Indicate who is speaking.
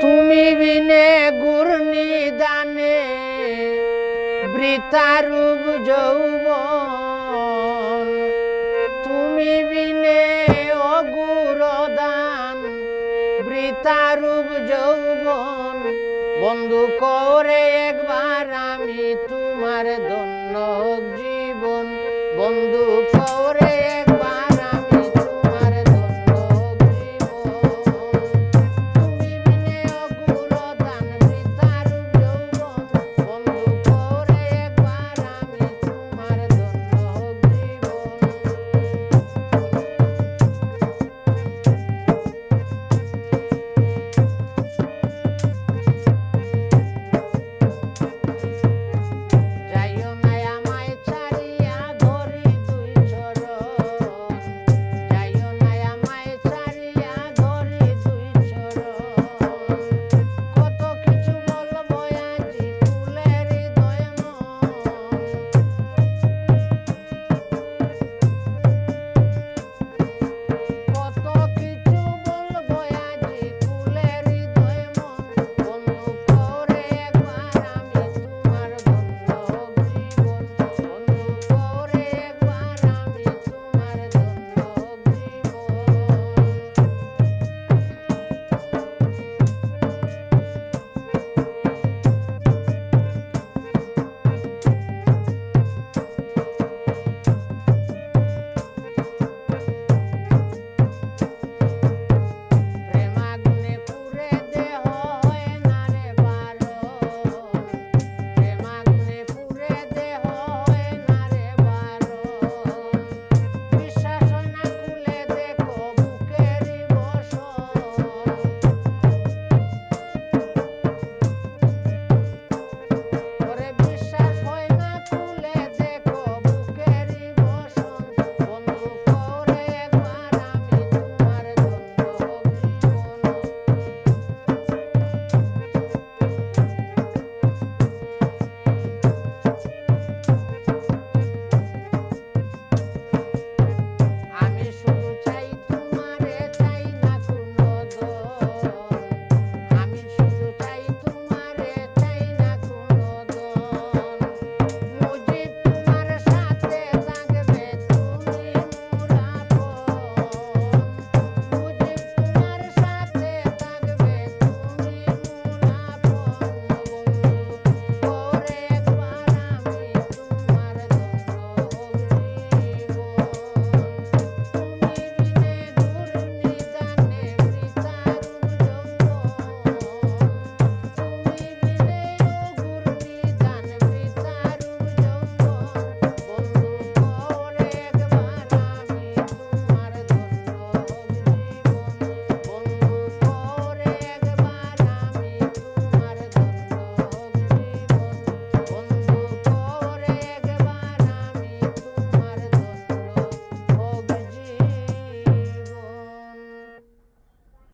Speaker 1: তুমি বিনে গুরনি দানে বৃতারূপ যৌব তুমি বিনে অগুর দান বৃতারূপ যৌবন। বন্ধু করে একবার আমি তোমার ধন্য